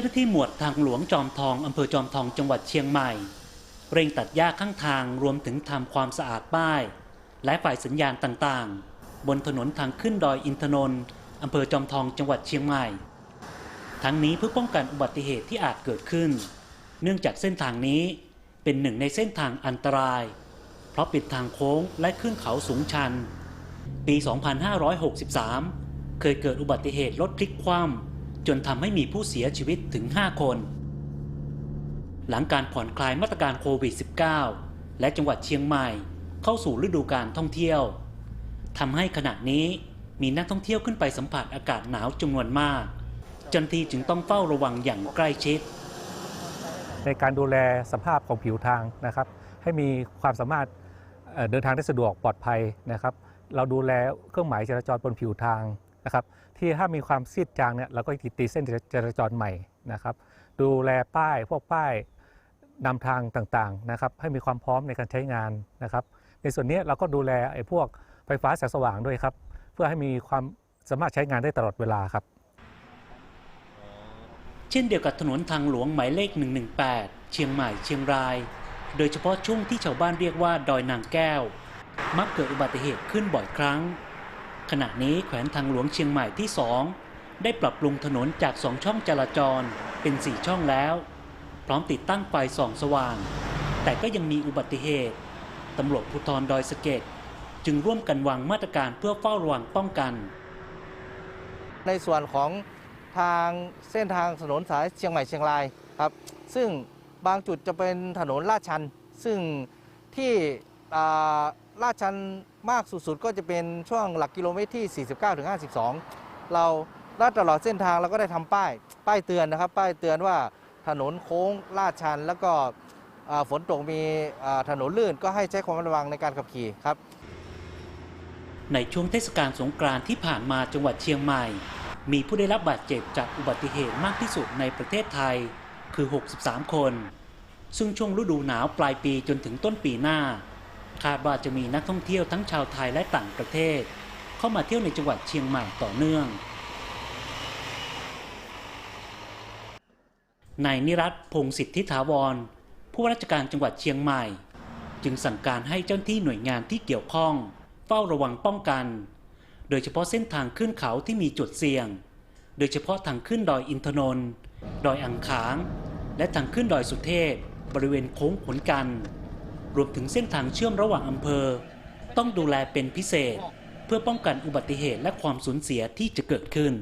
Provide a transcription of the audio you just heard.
จ้าหน้าที่หมวดทางหลวงจอมทองอำเภอจอมทองจังหวัดเชียงใหม่ เร่งตัดหญ้าข้างทางรวมถึงทำความสะอาดป้าย และฝ่ายสัญญาณต่างๆ บนถนนทางขึ้นดอยอินทนนท์อำเภอจอมทองจังหวัดเชียงใหม่ ทั้งนี้เพื่อป้องกันอุบัติเหตุที่อาจเกิดขึ้น เนื่องจากเส้นทางนี้เป็นหนึ่งในเส้นทางอันตราย เพราะปิดทางโค้งและขึ้นเขาสูงชัน ปี 2563 เคยเกิดอุบัติเหตุรถพลิกคว่ำ จนทำให้มีผู้เสียชีวิตถึง 5 คน หลังการผ่อนคลายมาตรการโควิด -19 และจังหวัดเชียงใหม่เข้าสู่ฤดูการท่องเที่ยวทำให้ขณะนี้มีนักท่องเที่ยวขึ้นไปสัมผัสอากาศหนาวจำนวนมากเจันทีจึงต้องเฝ้าระวังอย่างใกล้ชิด ในการดูแลสภาพของผิวทางนะครับ ให้มีความสามารถเดินทางได้สะดวกปลอดภัยนะครับ เราดูแลเครื่องหมายจราจรบนผิวทาง นะครับที่ถ้ามีความซีดจางเนี่ยเราก็ติดตีเส้นจราจรใหม่นะครับ ดูแลป้ายพวกป้ายนำทางต่างๆนะครับให้มีความพร้อมในการใช้งานนะครับ ในส่วนนี้เราก็ดูแลไอ้พวกไฟฟ้าแสงสว่างด้วยครับ เพื่อให้มีความสามารถใช้งานได้ตลอดเวลาครับ เช่นเดียวกับถนนทางหลวงหมายเลข 118 เชียงใหม่เชียงราย โดยเฉพาะช่วงที่ชาวบ้านเรียกว่าดอยนางแก้ว มักเกิดอุบัติเหตุขึ้นบ่อยครั้ง ขณะนี้แขวงทางหลวงเชียงใหม่ที่ 2 ได้ปรับปรุงถนนจาก 2 ช่องจราจรเป็น 4 ช่องแล้ว พร้อมติดตั้งไฟส่องสว่าง แต่ก็ยังมีอุบัติเหตุตำรวจภูธรดอยสะเก็ดจึงร่วมกันวางมาตรการเพื่อเฝ้าระวังป้องกัน ในส่วนของทางเส้นทางถนนสายเชียงใหม่เชียงรายครับ ซึ่งบางจุดจะเป็นถนนลาดชัน ซึ่งที่ ลาดชันมากสุดๆ ก็จะเป็นช่วงหลักกิโลเมตรที่ 49ถึง52 เราลาดตลอดเส้นทางเราก็ได้ทำป้าย ป้ายเตือนนะครับ ป้ายเตือนว่าถนนโค้งลาดชัน แล้วก็ฝนตกมีถนนลื่นก็ให้ใช้ความระวังในการขับขี่ครับ ในช่วงเทศกาลสงกรานต์ที่ผ่านมาจังหวัดเชียงใหม่ มีผู้ได้รับบาดเจ็บจากอุบัติเหตุมากที่สุดในประเทศไทยคือ 63 คน ซึ่งช่วงฤดูหนาวปลายปีจนถึงต้นปีหน้า คาดว่าจะมีนักท่องเที่ยวทั้งชาวไทยและต่างประเทศ เข้ามาเที่ยวในจังหวัดเชียงใหม่ต่อเนื่องนายนิรัตพงศิษฐิถาวร ผู้ว่าราชการจังหวัดเชียงใหม่ จึงสั่งการให้เจ้าหน้าที่หน่วยงานที่เกี่ยวข้อง เฝ้าระวังป้องกัน โดยเฉพาะเส้นทางขึ้นเขาที่มีจุดเสี่ยง โดยเฉพาะทางขึ้นดอยอินทนนท์ดอยอังขาง และทางขึ้นดอยสุเทพ บริเวณโค้งขนกัน รวมถึงเส้นทางเชื่อมระหว่างอำเภอ ต้องดูแลเป็นพิเศษ เพื่อป้องกันอุบัติเหตุและความสูญเสียที่จะเกิดขึ้น